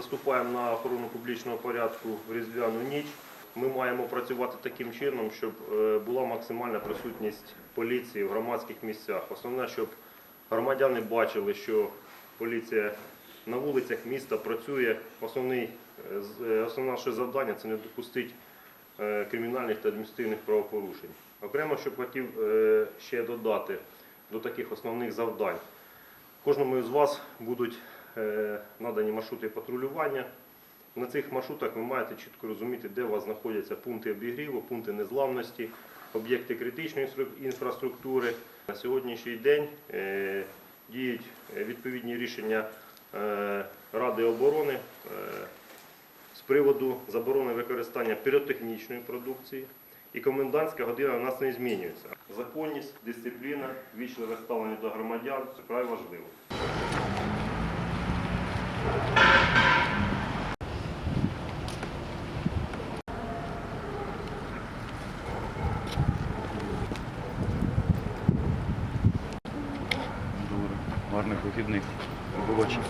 заступаємо на охорону публічного порядку в різдвяну ніч. Ми маємо працювати таким чином, щоб е, була максимальна присутність поліції в громадських місцях. Основне, щоб громадяни бачили, що поліція на вулицях міста працює. Основний, е, е, основне наше завдання це не допустити кримінальних та адміністративних правопорушень. Окремо, що хотів ще додати до таких основних завдань. Кожному із вас будуть надані маршрути патрулювання. На цих маршрутах ви маєте чітко розуміти, де у вас знаходяться пункти обігріву, пункти незламності, об'єкти критичної інфраструктури. На сьогоднішній день е, діють е, відповідні рішення е, Ради оборони е, з приводу заборони використання піротехнічної продукції. І комендантська година у нас не змінюється. Законність, дисципліна, вічливе ставлення до громадян це вкрай важливо. Гарних вихідних. Побачимо.